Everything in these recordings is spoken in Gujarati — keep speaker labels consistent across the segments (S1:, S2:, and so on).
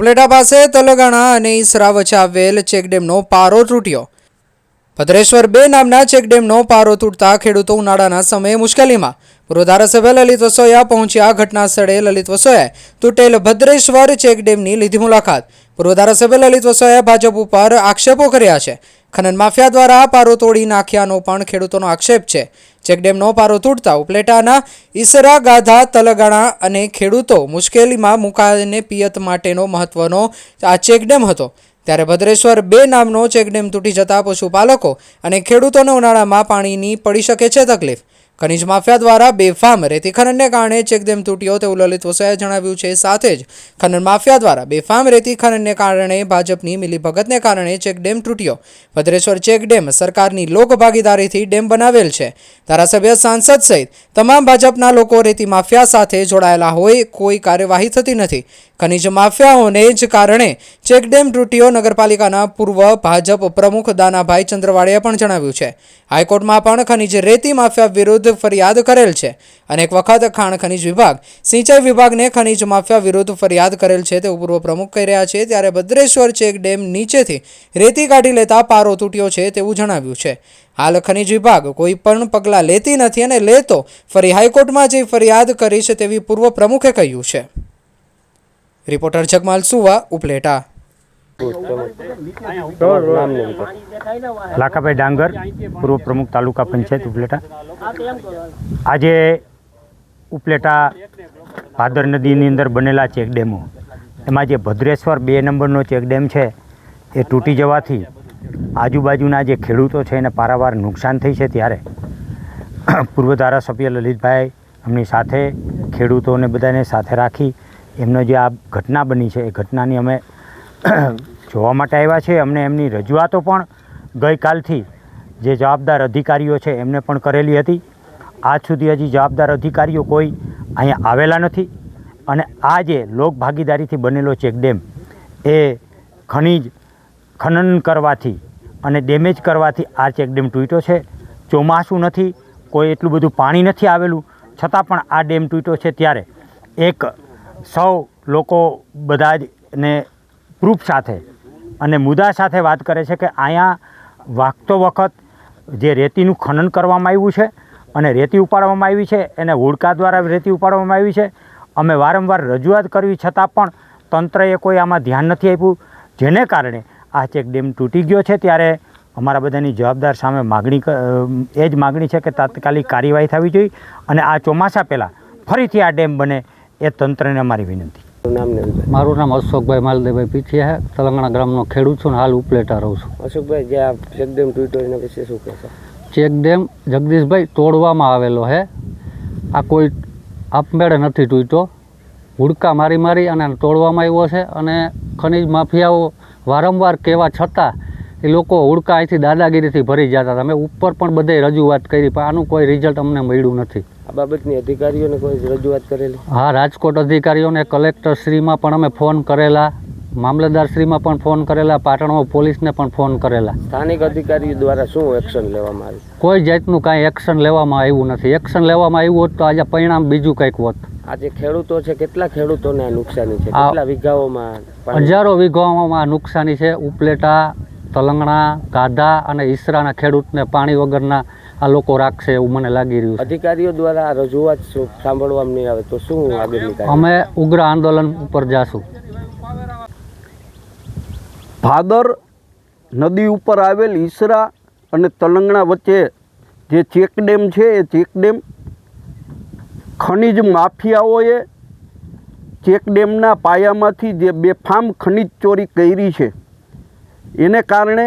S1: ઉપલેટા પાસે તલગાણા અને ઈસરા વચ્ચે આવેલ ચેકડેમનો પારો તૂટ્યો. ભદ્રેશ્વર બે નામના ચેકડેમનો પારો તૂટતા ખેડૂતો ઉનાળાના સમયે મુશ્કેલીમાં. પૂર્વ ધારાસભ્ય લલિત વસોયા પહોંચ્યા ઘટના સ્થળે લલિત વસોયાએ તૂટેલ ભદ્રેશ્વર ચેકડેમની લીધી મુલાકાત. પૂર્વ ધારાસભ્ય લલિત વસોયાએ ભાજપ ઉપર આક્ષેપો કર્યા છે. ખનન માફિયા દ્વારા પારો તોડી નાખ્યાનો પણ ખેડૂતોનો આક્ષેપ છે. ચેકડેમનો પારો તૂટતા ઉપલેટાના ઈસરા, ગાધા, તલગાણા અને ખેડૂતો મુશ્કેલીમાં મુકાઈને પિયત માટેનો મહત્વનો આ ચેકડેમ હતો. ત્યારે ભદ્રેશ્વર બે નામનો ચેકડેમ તૂટી જતા પશુપાલકો અને ખેડૂતોને ઉનાળામાં પાણીની પડી શકે છે તકલીફ. ખનીજ માફિયા દ્વારા બેફામ રેતી ખનનને કારણે ચેકડેમ તૂટ્યો તેવું લલિત વસોયાએ જણાવ્યું છે. સાથે જ ખનન માફિયા દ્વારા બેફામ રેતી ખનનને કારણે ભાજપની મિલીભગતને કારણે ચેકડેમ તૂટ્યો. ભદ્રેશ્વર ચેકડેમ સરકારની લોકભાગીદારીથી ડેમ બનાવેલ છે. ધારાસભ્ય સાંસદ સહિત તમામ ભાજપના લોકો રેતી માફિયા સાથે જોડાયેલા હોય કોઈ કાર્યવાહી થતી નથી. ખનીજ માફિયાઓને જ કારણે ચેકડેમ તૂટ્યો નગરપાલિકાના પૂર્વ ભાજપ પ્રમુખ દાનાભાઈ ચંદ્રવાડિયાએ પણ જણાવ્યું છે. હાઈકોર્ટમાં પણ ખનીજ રેતી માફિયા વિરુદ્ધ ફરિયાદ કરેલ છે અનેક વખત ખાણ ખનીજ વિભાગ, સિંચાઈ વિભાગને ખનીજ માફિયા વિરુદ્ધ ફરિયાદ કરેલ છે તેવું પૂર્વ પ્રમુખ કહી રહ્યા છે. ત્યારે ભદ્રેશ્વર ચેક ડેમ નીચેથી રેતી કાઢી લેતા પારો તૂટ્યો છે તેવું જણાવ્યું છે. હાલ ખનીજ વિભાગ કોઈ પણ પગલાં લેતી નથી અને લેતો ફરી હાઈકોર્ટમાં જઈ ફરિયાદ કરીશ તેવી પૂર્વ પ્રમુખે કહ્યું છે. રિપોર્ટર જગમાલ સુવા, ઉપલેટા.
S2: લાખાભાઈ ડાંગર, પૂર્વ પ્રમુખ તાલુકા પંચાયત, ઉપલેટા. આજે ઉપલેટા ભાદર નદીની અંદર બનેલા ચેકડેમો એમાં જે ભદ્રેશ્વર બે નંબરનો ચેકડેમ છે, એ તૂટી જવાથી આજુબાજુના જે ખેડૂતો છે એને પારાવાર નુકસાન થઈ છે ત્યારે. પૂર્વ ધારાસભ્ય લલિતભાઈ એમની સાથે ખેડૂતોને બધાને સાથે રાખી એમનો જે આ ઘટના બની છે, એ ઘટનાની અમે જોવા માટે આવ્યા છે. અમને એમની રજૂઆતો પણ ગઈકાલથી જે જવાબદાર અધિકારીઓ છે, એમને પણ કરેલી હતી. આજ સુધી હજી જવાબદાર અધિકારીઓ કોઈ અહીંયા આવેલા નથી અને આ જે લોકભાગીદારીથી બનેલો ચેકડેમ એ ખનીજ ખનન કરવાથી અને ડેમેજ કરવાથી આ ચેકડેમ તૂટ્યો છે. ચોમાસું નથી, કોઈ એટલું બધું પાણી નથી આવેલું. છતાં પણ આ ડેમ તૂટ્યો છે ત્યારે એક સૌ લોકો બધા જ ને પ્રૂફ સાથે અને મુદ્દા સાથે વાત કરે છે કે અહીંયા વાગતો વખત જે રેતીનું ખનન કરવામાં આવ્યું છે અને રેતી ઉપાડવામાં આવી છે, એને હોડકા દ્વારા રેતી ઉપાડવામાં આવી છે. અમે વારંવાર રજૂઆત કરવી છતાં પણ તંત્રએ કોઈ આમાં ધ્યાન નથી આપ્યું, જેને કારણે આ ચેકડેમ તૂટી ગયો છે. ત્યારે અમારા બધાની જવાબદાર સામે માગણી એ જ માગણી છે કે તાત્કાલિક કાર્યવાહી થવી જોઈએ અને આ ચોમાસા પહેલાં ફરીથી આ ડેમ બને એ તંત્રને અમારી વિનંતી.
S3: મારું નામ અશોકભાઈ માલદેવભાઈ પીઠિયા છે. તેલંગાણા ગ્રામનો ખેડૂત છું ને હાલ ઉપલેટા રહું છું.
S4: અશોકભાઈ જે આ ચેકડેમ તૂટ્યો એના વિશે શું કહેશો?
S3: ચેક ડેમ જગદીશભાઈ તોડવામાં આવેલો છે. આ કોઈ આપમેળે નથી તૂટ્યો. હુડકા મારી મારી અને તોડવામાં આવ્યો છે અને ખનીજ માફિયાઓ વારંવાર કહેવા છતાં એ લોકો હુડકા અહીંથી દાદાગીરીથી ભરી જતા હતા. અમે ઉપર પણ બધે રજૂઆત કરી પણ આનું કોઈ રિઝલ્ટ અમને મળ્યું નથી.
S4: આ બાબતની અધિકારીઓને કોઈ રજૂઆત કરેલી?
S3: હા રાજકોટ અધિકારીઓને કલેક્ટરશ્રીમાં પણ અમે ફોન કરેલા મામલતદારશ્રીમાં પણ ફોન કરેલા પાટણમાં પોલીસને પણ ફોન કરેલા.
S4: સ્થાનિક અધિકારીઓ દ્વારા શું એક્શન લેવામાં આવ્યું?
S3: કોઈ જાતનું કાંઈ એક્શન લેવામાં આવ્યું નથી. એક્શન લેવામાં આવ્યું હોત તો આજે પરિણામ બીજું કંઈક હોત.
S4: આજે ખેડૂતો છે કેટલા ખેડૂતોને આ નુકસાની છે? કેટલા વીઘાઓમાં
S3: હજારો વીઘાઓમાં નુકસાની છે. ઉપલેટા તલંગણા ગાધા અને ઈસરાના ખેડૂતને પાણી વગરના આ લોકો રાખશે એવું મને લાગી રહ્યું
S4: અધિકારીઓ દ્વારા રજૂઆત શું સાંભળવામાં નહીં આવે તો શું આગળ
S3: અમે ઉગ્ર આંદોલન ઉપર જાશું.
S5: ભાદર નદી ઉપર આવેલ ઈસરા અને તલંગણા વચ્ચે જે ચેકડેમ છે એ ચેકડેમ ખનિજ માફિયાઓએ ચેકડેમના પાયામાંથી જે બેફામ ખનિજ ચોરી કરી છે. એને કારણે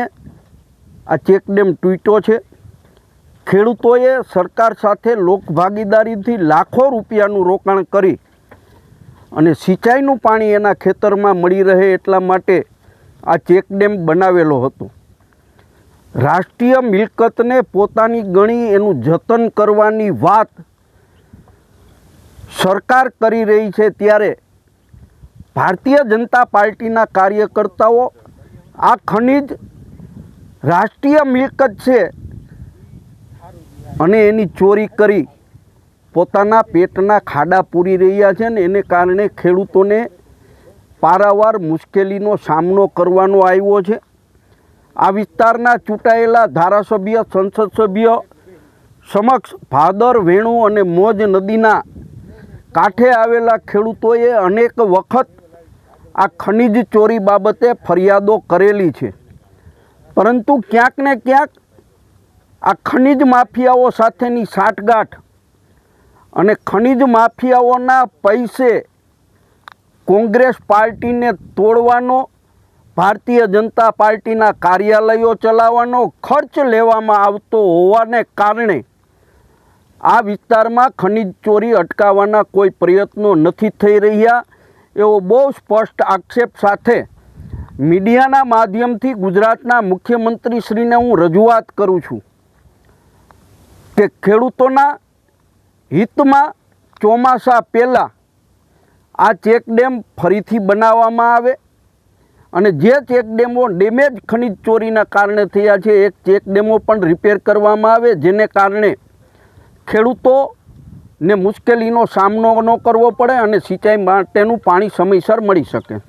S5: આ ચેકડેમ તૂટ્યો છે. ખેડૂતોએ સરકાર સાથે લોકભાગીદારીથી લાખો રૂપિયાનું રોકાણ કરી અને સિંચાઈનું પાણી એના ખેતરમાં મળી રહે એટલા માટે આ ચેકડેમ બનાવેલો હતો. રાષ્ટ્રીય મિલકતને પોતાની ગણી એનું જતન કરવાની વાત સરકાર કરી રહી છે ત્યારે ભારતીય જનતા પાર્ટીના કાર્યકર્તાઓ આ ખનિજ રાષ્ટ્રીય મિલકત છે અને એની ચોરી કરી પોતાના પેટના ખાડા પૂરી રહ્યા છે ને એને કારણે ખેડૂતોને પારાવાર મુશ્કેલીનો સામનો કરવાનો આવ્યો છે. આ વિસ્તારના ચૂંટાયેલા ધારાસભ્ય, સંસદ સભ્ય સમક્ષ ભાદર, વેણુ અને મોજ નદીના કાંઠે આવેલા ખેડૂતોએ અનેક વખત આ ખનિજ ચોરી બાબતે ફરિયાદો કરેલી છે. પરંતુ ક્યાંક ને ક્યાંક આ ખનિજ માફિયાઓ સાથેની સાંઠગાંઠ અને ખનિજ માફિયાઓના પૈસે કોંગ્રેસ પાર્ટીને તોડવાનો, ભારતીય જનતા પાર્ટીના કાર્યાલયો ચલાવવાનો ખર્ચ લેવામાં આવતો હોવાને કારણે આ વિસ્તારમાં ખનિજ ચોરી અટકાવવાના કોઈ પ્રયત્નો નથી થઈ રહ્યા, એવો બહુ સ્પષ્ટ આક્ષેપ સાથે મીડિયાના માધ્યમથી ગુજરાતના મુખ્યમંત્રીશ્રીને હું રજૂઆત કરું છું. કે ખેડૂતોના હિતમાં ચોમાસા પહેલાં આ ચેકડેમ ફરીથી બનાવવામાં આવે અને જે ચેકડેમો ડેમેજ ખનિજ ચોરીના કારણે થયા છે, એક ચેકડેમો પણ રિપેર કરવામાં આવે, જેને કારણે ખેડૂતોને મુશ્કેલીનો સામનો ન કરવો પડે અને સિંચાઈ માટેનું પાણી સમયસર મળી શકે.